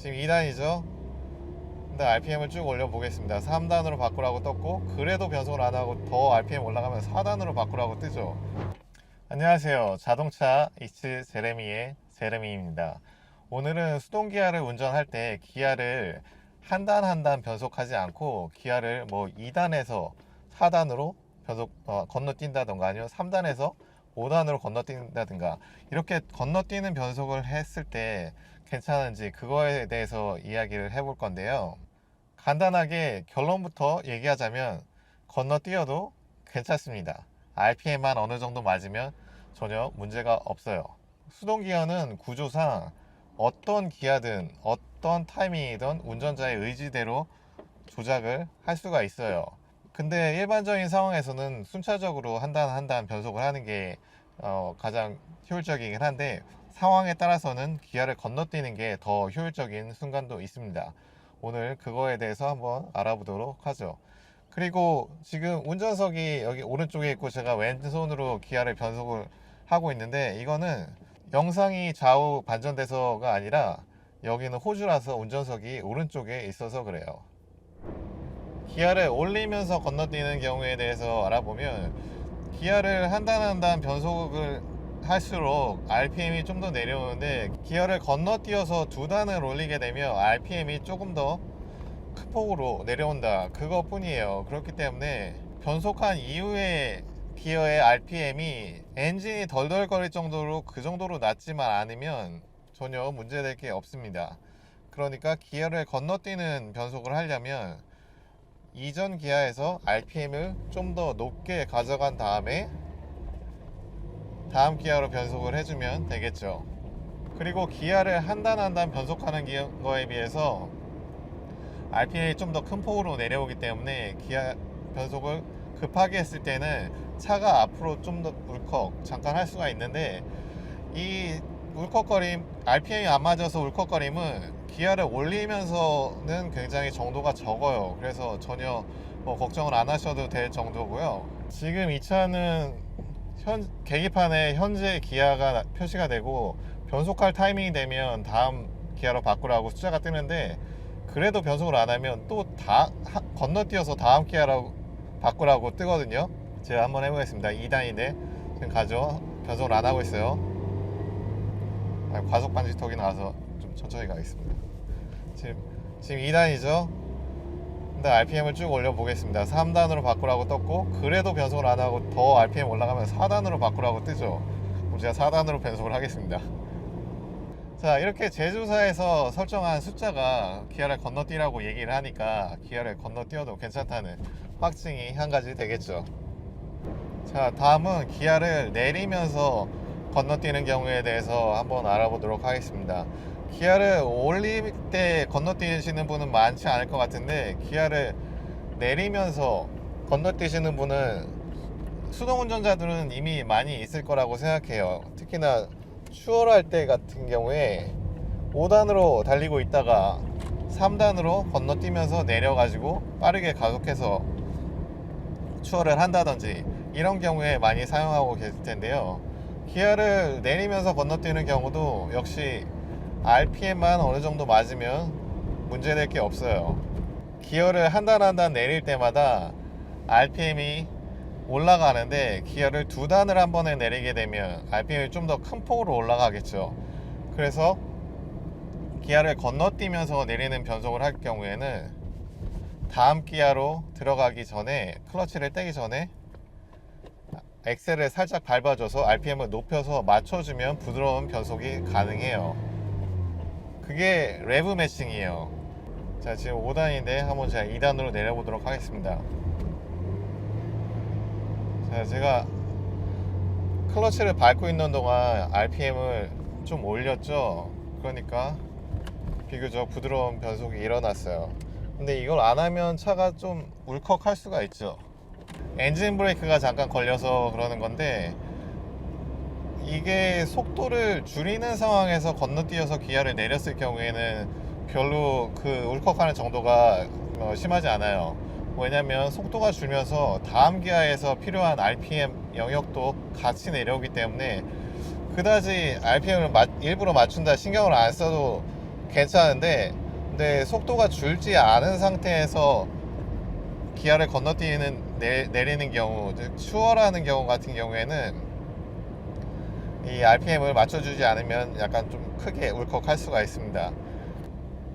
지금 2단이죠? 근데 RPM을 쭉 올려보겠습니다. 3단으로 바꾸라고 떴고 그래도 변속을 안 하고 더 RPM 올라가면 4단으로 바꾸라고 뜨죠? 안녕하세요. 자동차 이츠 제레미의 제레미입니다. 오늘은 수동기아를 운전할 때 기아를 한 단 한 단 변속하지 않고 기아를 뭐 2단에서 4단으로 변속 어, 건너뛴다던가 아니면 3단에서 5단으로 건너뛴다든가 이렇게 건너뛰는 변속을 했을 때 괜찮은지 그거에 대해서 이야기를 해볼 건데요. 간단하게 결론부터 얘기하자면 건너뛰어도 괜찮습니다. RPM만 어느 정도 맞으면 전혀 문제가 없어요. 수동 기어는 구조상 어떤 기아든 어떤 타이밍이든 운전자의 의지대로 조작을 할 수가 있어요. 근데 일반적인 상황에서는 순차적으로 한단 한단 변속을 하는 게 어, 가장 효율적이긴 한데 상황에 따라서는 기아를 건너뛰는 게 더 효율적인 순간도 있습니다. 오늘 그거에 대해서 한번 알아보도록 하죠. 그리고 지금 운전석이 여기 오른쪽에 있고 제가 왼손으로 기아를 변속을 하고 있는데 이거는 영상이 좌우 반전돼서가 아니라 여기는 호주라서 운전석이 오른쪽에 있어서 그래요. 기아를 올리면서 건너뛰는 경우에 대해서 알아보면 기아를 한 단 한 단 변속을 할수록 RPM이 좀 더 내려오는데 기아를 건너뛰어서 두 단을 올리게 되면 RPM이 조금 더큰 폭으로 내려온다. 그것뿐이에요. 그렇기 때문에 변속한 이후에 기어의 RPM이 엔진이 덜덜거릴 정도로 그 정도로 낮지만 않으면 전혀 문제될 게 없습니다. 그러니까 기어를 건너뛰는 변속을 하려면 이전 기아에서 RPM을 좀 더 높게 가져간 다음에 다음 기아로 변속을 해주면 되겠죠. 그리고 기아를 한 단 한 단 변속하는 기- 거에 비해서 RPM이 좀 더 큰 폭으로 내려오기 때문에 기아 변속을 급하게 했을 때는 차가 앞으로 좀 더 울컥 잠깐 할 수가 있는데 이 울컥거림 RPM이 안 맞아서 울컥거림은 기아를 올리면서는 굉장히 정도가 적어요. 그래서 전혀 뭐 걱정을 안 하셔도 될 정도고요. 지금 이 차는 현 계기판에 현재 기아가 나- 표시가 되고 변속할 타이밍이 되면 다음 기아로 바꾸라고 숫자가 뜨는데 그래도 변속을 안 하면 또 다 건너뛰어서 다음 기아로 바꾸라고 뜨거든요. 제가 한번 해보겠습니다. 2단인데 지금 가죠. 변속을 안 하고 있어요. 아, 과속 방지턱이 나와서 좀 천천히 가겠습니다. 지금 지금 2단이죠. 근데 RPM을 쭉 올려 보겠습니다. 3단으로 바꾸라고 떴고 그래도 변속을 안 하고 더 RPM 올라가면 4단으로 바꾸라고 뜨죠. 그럼 제가 4단으로 변속을 하겠습니다. 자 이렇게 제조사에서 설정한 숫자가 기아를 건너뛰라고 얘기를 하니까 기아를 건너뛰어도 괜찮다는 확증이 한 가지 되겠죠. 자 다음은 기아를 내리면서 건너뛰는 경우에 대해서 한번 알아보도록 하겠습니다. 기아를 올릴 때 건너뛰시는 분은 많지 않을 것 같은데 기아를 내리면서 건너뛰시는 분은 수동 운전자들은 이미 많이 있을 거라고 생각해요. 특히나 추월할 때 같은 경우에 5단으로 달리고 있다가 3단으로 건너뛰면서 내려가지고 빠르게 가속해서 추월을 한다든지 이런 경우에 많이 사용하고 계실 텐데요. 기아를 내리면서 건너뛰는 경우도 역시 RPM만 어느 정도 맞으면 문제될 게 없어요. 기어를 한 단 한 단 내릴 때마다 RPM이 올라가는데 기어를 두 단을 한 번에 내리게 되면 RPM이 좀 더 큰 폭으로 올라가겠죠. 그래서 기아를 건너뛰면서 내리는 변속을 할 경우에는 다음 기아로 들어가기 전에 클러치를 떼기 전에 엑셀을 살짝 밟아줘서 RPM을 높여서 맞춰주면 부드러운 변속이 가능해요. 그게 레브 매칭이에요. 자, 지금 5단인데 한번 제가 2단으로 내려보도록 하겠습니다. 자, 제가 클러치를 밟고 있는 동안 RPM을 좀 올렸죠. 그러니까 비교적 부드러운 변속이 일어났어요. 근데 이걸 안 하면 차가 좀 울컥할 수가 있죠. 엔진 브레이크가 잠깐 걸려서 그러는 건데 이게 속도를 줄이는 상황에서 건너뛰어서 기아를 내렸을 경우에는 별로 그 울컥하는 정도가 어, 심하지 않아요. 왜냐면 속도가 줄면서 다음 기아에서 필요한 RPM 영역도 같이 내려오기 때문에 그다지 RPM을 일부러 맞춘다 신경을 안 써도 괜찮은데 근데 속도가 줄지 않은 상태에서 기아를 건너뛰는 내, 내리는 경우 즉 추월하는 경우 같은 경우에는 이 RPM을 맞춰주지 않으면 약간 좀 크게 울컥할 수가 있습니다.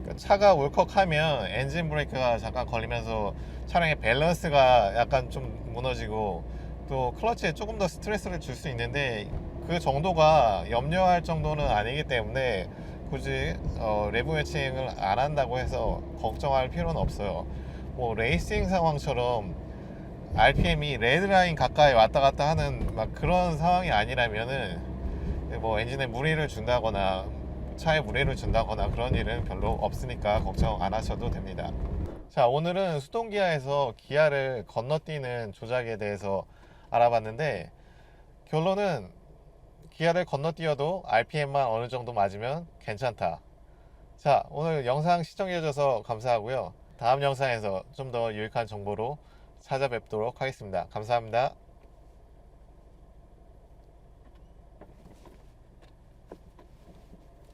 그 차가 울컥하면 엔진 브레이크가 잠깐 걸리면서 차량의 밸런스가 약간 좀 무너지고 또 클러치에 조금 더 스트레스를 줄 수 있는데 그 정도가 염려할 정도는 아니기 때문에 굳이 어, 내부 매칭을 안 한다고 해서 걱정할 필요는 없어요. 뭐 레이싱 상황처럼 RPM이 레드라인 가까이 왔다 갔다 하는 막 그런 상황이 아니라면은 뭐 엔진에 무리를 준다거나 차에 무리를 준다거나 그런 일은 별로 없으니까 걱정 안 하셔도 됩니다. 자, 오늘은 수동기아에서 기아를 건너뛰는 조작에 대해서 알아봤는데 결론은 기아를 건너뛰어도 RPM만 어느 정도 맞으면 괜찮다. 자, 오늘 영상 시청해주셔서 감사하고요. 다음 영상에서 좀 더 유익한 정보로 찾아뵙도록 하겠습니다. 감사합니다.